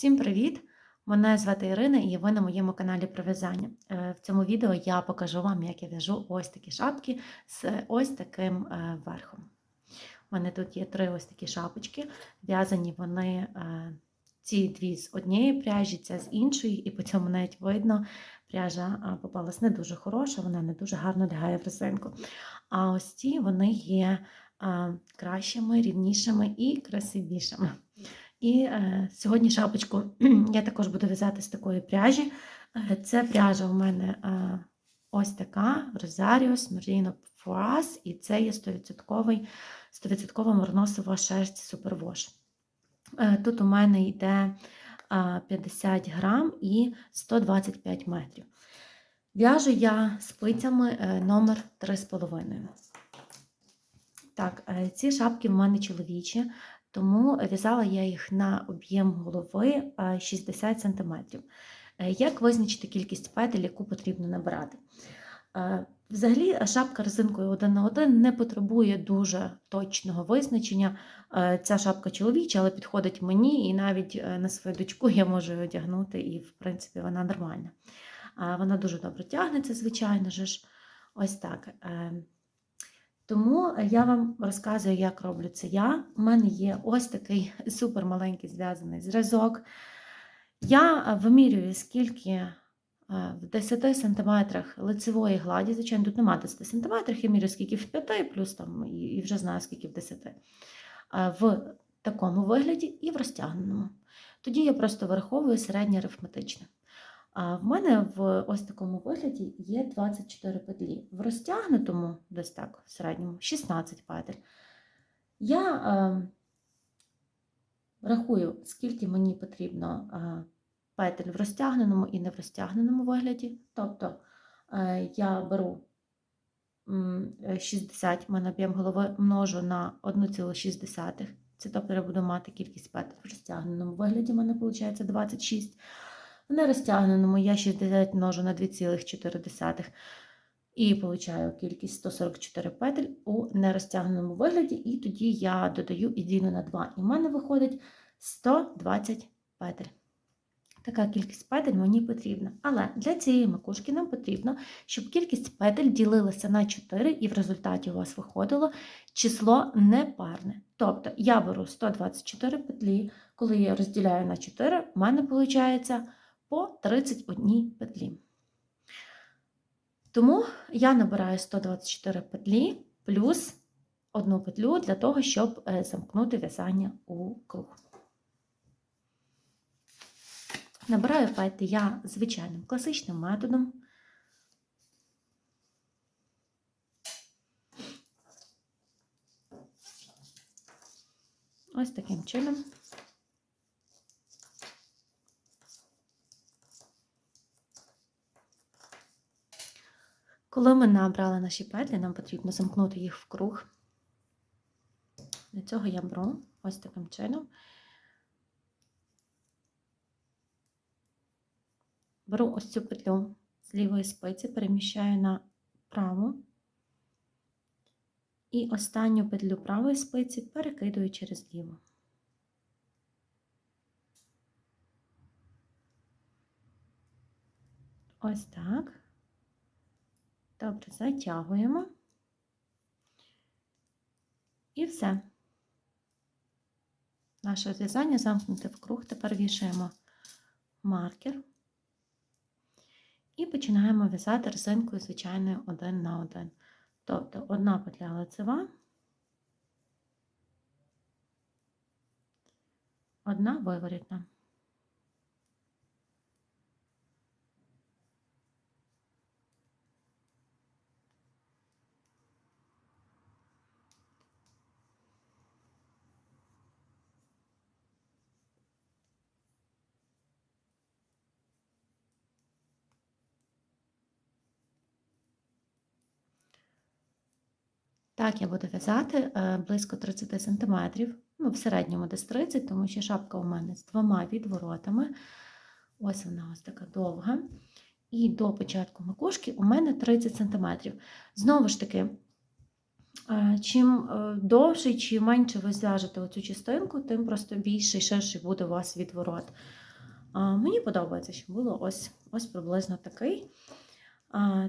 Всім привіт! Мене звати Ірина і ви на моєму каналі про в'язання. Е, В цьому відео я покажу вам, як я в'яжу ось такі шапки з ось таким е, верхом. У мене тут є три ось такі шапочки. В'язані вони е, ці дві з однієї пряжі, ця з іншої, і по цьому навіть видно, пряжа попалась не дуже хороша, вона не дуже гарно лягає в резинку. А ось ці вони є кращими, рівнішими і красивішими. І е, сьогодні шапочку я також буду в'язати з такої пряжі. Е, це пряжа у мене е, ось така Rosarius Merino Frost, і це є 100%, 100% морносова шерсть Superwash. Е, тут у мене йде е, 50 грам і 125 метрів. В'яжу я спицями е, номер 3,5. Так, е, ці шапки в мене чоловічі, тому в'язала я їх на об'єм голови е, 60 см. Як визначити кількість петель, яку потрібно набирати? Е, Взагалі, шапка резинкою один на один не потребує дуже точного визначення. Е, Ця шапка чоловіча, але підходить мені, і навіть е, на свою дочку я можу її одягнути, і, в принципі, вона нормальна. Вона дуже добре тягнеться, звичайно ж. Ось так. Е, Тому я вам розказую, як роблю це я. У мене є ось такий супер маленький зв'язаний зразок. Я вимірюю, скільки е, в 10 см лицевої гладі, звичайно, тут немає 10 см, я мірю скільки в 5, плюс там і вже знаю, скільки в 10. Е, В такому вигляді і в розтягненому. Тоді я просто враховую середнє арифметичне. А в мене в ось такому вигляді є 24 петлі. В розтягнутому, десь так, в середньому, 16 петель. Я е, рахую, скільки мені потрібно е, петель в розтягненому і не в розтягненому вигляді. Тобто е, я беру 60 в мене об'єм голови множу на 1,6. Це тобто я буду мати кількість петель в розтягненому вигляді, в мене виходить 26. В нерозтягненому я 60 множу на 2,4 і получаю кількість 144 петель у нерозтягненому вигляді, і тоді я додаю і ділю на 2. І в мене виходить 120 петель. Така кількість петель мені потрібна. Але для цієї макушки нам потрібно, щоб кількість петель ділилася на 4, і в результаті у вас виходило число непарне. Тобто я беру 124 петлі, коли я розділяю на 4, в мене виходить по 31 петлі. Тому я набираю 124 петлі плюс одну петлю для того, щоб е, замкнути в'язання у круг. Набираю петлі я звичайним класичним методом. Ось таким чином. Коли ми набрали наші петлі, нам потрібно замкнути їх в круг. Для цього я беру ось таким чином. Беру ось цю петлю з лівої спиці, переміщаю на праву. І останню петлю правої спиці перекидую через ліву. Ось так. Добре, затягуємо. І все. Наше зв'язання замкнуте в круг. Тепер вішаємо маркер і починаємо в'язати резинкою звичайною один на один. Тобто одна петля лицева, одна виворітна. Так, я буду в'язати е, близько 30 см, ну, в середньому десь 30, тому що шапка у мене з двома відворотами. Ось вона ось така довга. І до початку макушки у мене 30 см. Знову ж таки, е, чим е, довший, чим менше ви зв'яжете оцю частинку, тим просто більший, ширший буде у вас відворот. Мені подобається, щоб було ось, ось приблизно такий.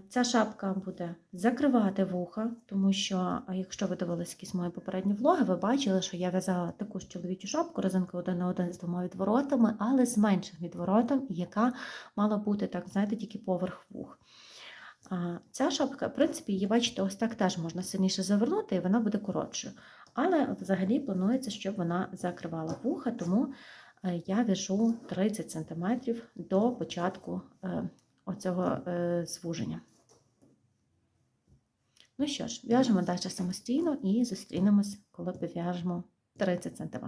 Ця шапка буде закривати вуха, тому що, якщо ви дивились якісь мої попередні влоги, ви бачили, що я в'язала таку ж чоловічу шапку резинки один на один з двома відворотами, але з меншим відворотом, яка мала бути, так, знаєте, тільки поверх вух. Ця шапка, в принципі, її, бачите, ось так теж можна сильніше завернути, і вона буде коротшою. Але взагалі планується, щоб вона закривала вуха, тому е, я в'яжу 30 см до початку е, оцього е, звуження. Ну що ж, в'яжемо далі самостійно і зустрінемось, коли пов'яжемо 30 см.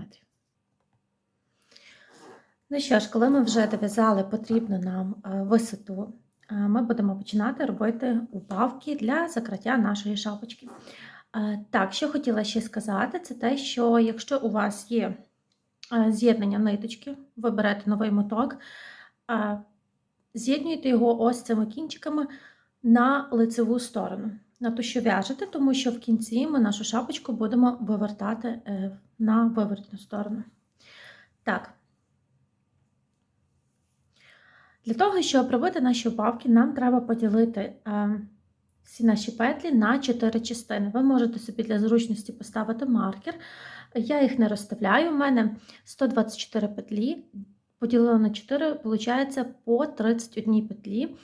Ну що ж, коли ми вже дов'язали потрібну нам висоту, ми будемо починати робити убавки для закриття нашої шапочки. Так, що хотіла ще сказати, це те, що якщо у вас є з'єднання ниточки, ви берете новий моток, з'єднуєте його ось цими кінчиками на лицеву сторону, на ту, що в'яжете, тому що в кінці ми нашу шапочку будемо вивертати е, на вивертну сторону. Так. Для того, щоб робити наші убавки, нам треба поділити е, всі наші петлі на 4 частини. Ви можете собі для зручності поставити маркер. Я їх не розставляю. У мене 124 петлі, поділила на 4, виходить по 31 петлі.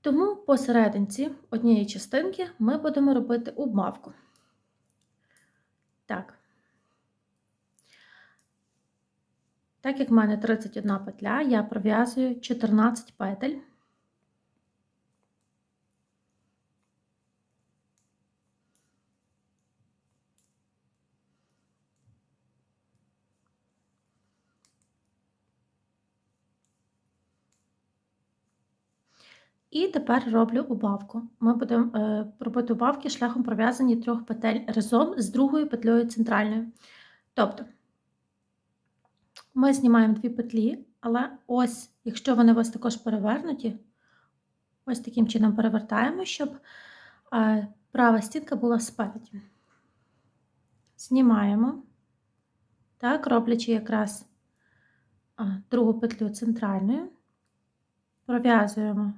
Тому посерединці однієї частинки ми будемо робити обмавку. Так. Так як в мене 31 петля, я пров'язую 14 петель. І тепер роблю убавку. Ми будемо е, робити убавки шляхом пров'язання трьох петель разом з другою петлею центральною. Тобто ми знімаємо дві петлі, але ось, якщо вони у вас також перевернуті, ось таким чином перевертаємо, щоб е, права стінка була спереді. Знімаємо, так, роблячи якраз другу петлю центральною, пров'язуємо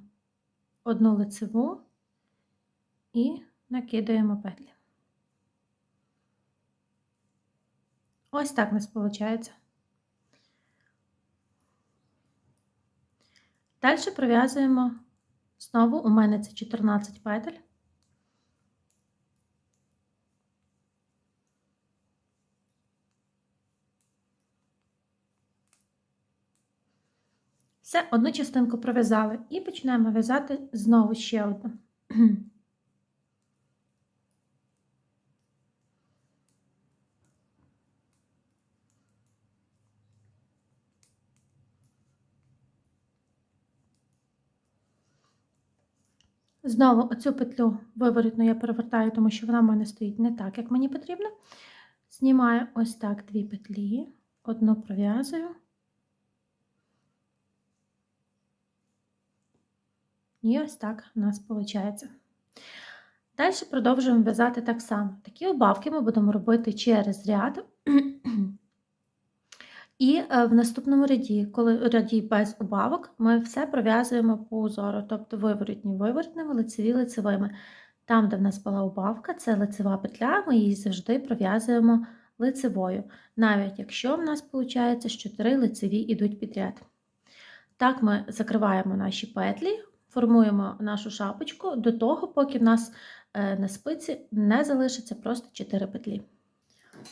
одну лицеву і накидаємо петлі. Ось так у нас виходить. Далі пров'язуємо знову, у мене це 14 петель. Все, одну частинку пров'язали і починаємо в'язати знову ще одну. Знову оцю петлю виворітну я перевертаю, тому що вона в мене стоїть не так, як мені потрібно. Знімаю ось так дві петлі, одну пров'язую. І ось так у нас виходить. Далі продовжуємо в'язати так само. Такі убавки ми будемо робити через ряд. І е, в наступному ряді, коли ряді без убавок, ми все пров'язуємо по узору, тобто виворотні виворотними, лицеві лицевими. Там, де в нас була убавка, це лицева петля, ми її завжди пров'язуємо лицевою, навіть якщо в нас виходить, що три лицеві йдуть підряд. Так, ми закриваємо наші петлі, формуємо нашу шапочку до того, поки в нас е, на спиці не залишиться просто 4 петлі.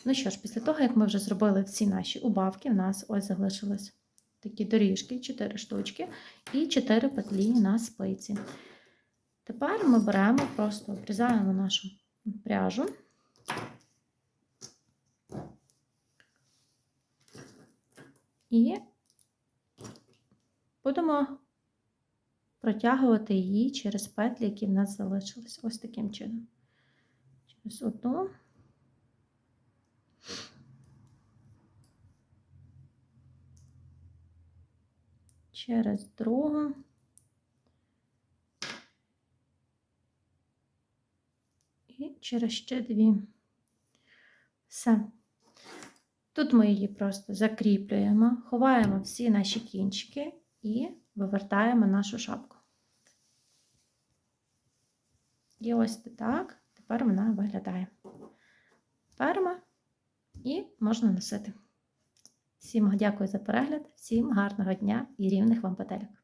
Ну що ж, після того, як ми вже зробили всі наші убавки, в нас ось залишились такі доріжки, 4 штучки, і 4 петлі на спиці. Тепер ми беремо, просто обрізаємо нашу пряжу. І будемо протягувати її через петлі, які в нас залишились. Ось таким чином. Через одну. Через другу. І через ще дві. Все. Тут ми її просто закріплюємо, ховаємо всі наші кінчики і вивертаємо нашу шапку. І ось так тепер вона виглядає. Ферма і можна носити. Всім дякую за перегляд, всім гарного дня і рівних вам петелек.